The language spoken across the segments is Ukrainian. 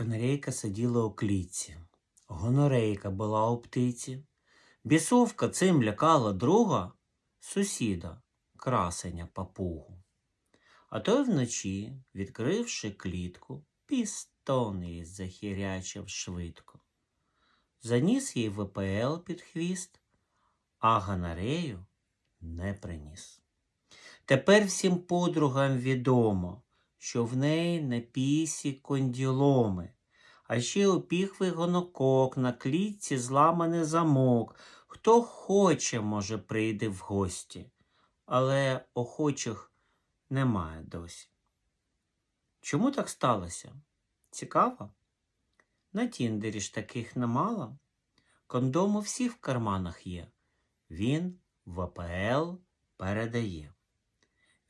Канарейка сиділа у клітці. Гонорейка була у птиці. Бісовка цим лякала друга сусіда, красеня папугу. А той вночі, відкривши клітку, пістон її захірячив швидко. Заніс їй ВПЛ під хвіст, а ганарею не приніс. Тепер всім подругам відомо, що в неї на пісі конділоми, а ще у піхви гонокок, на клітці зламаний замок. Хто хоче, може, прийде в гості, але охочих немає досі. Чому так сталося? Цікаво? На Тіндері ж таких немало. Кондом у всіх в карманах є. Він в АПЛ передає.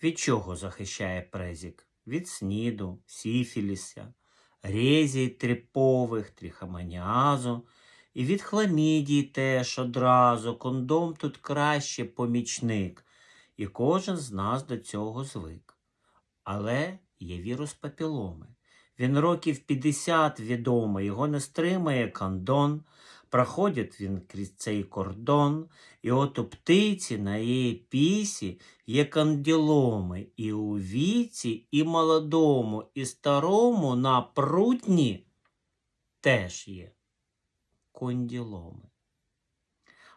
Від чого захищає презік? Від сніду, сіфіліса, резій тріпових, трихоманіазу і від хламідії теж одразу. Кондом тут краще помічник, і кожен з нас до цього звик. Але є вірус папіломи. Він років 50 відомий, його не стримає кондон. Проходить він крізь цей кордон, і от у птиці на її пісі є канділоми, і у віці, і молодому, і старому на прутні теж є конділоми.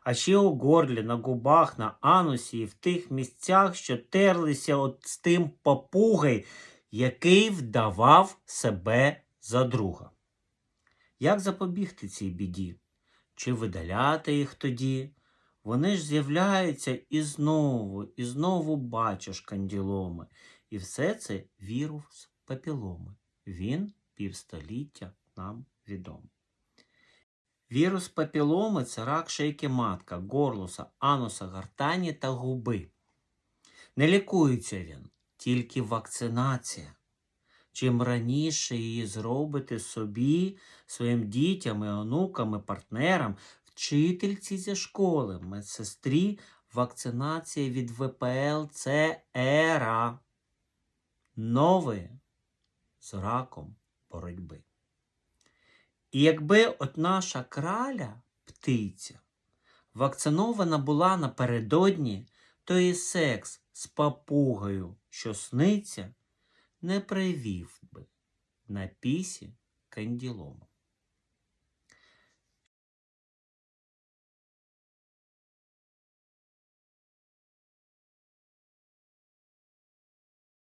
А ще у горлі, на губах, на анусі і в тих місцях, що терлися от з тим папугой, який вдавав себе за друга. Як запобігти цій біді? Чи видаляти їх тоді? Вони ж з'являються і знову, і знову бачиш канділоми. І все це вірус папіломи. Він півстоліття нам відомий. Вірус папіломи це рак шейки матка, горлуса, ануса, гортані та губи. Не лікується він, тільки вакцинація. Чим раніше її зробити собі, своїм дітям, і онукам, і партнерам, вчительці зі школи, медсестрі, вакцинація від ВПЛ це ера нової з раком боротьби. І якби от наша краля, птиця, вакцинована була напередодні, то і секс з папугою, що сниться, не привів би на пісі канділому.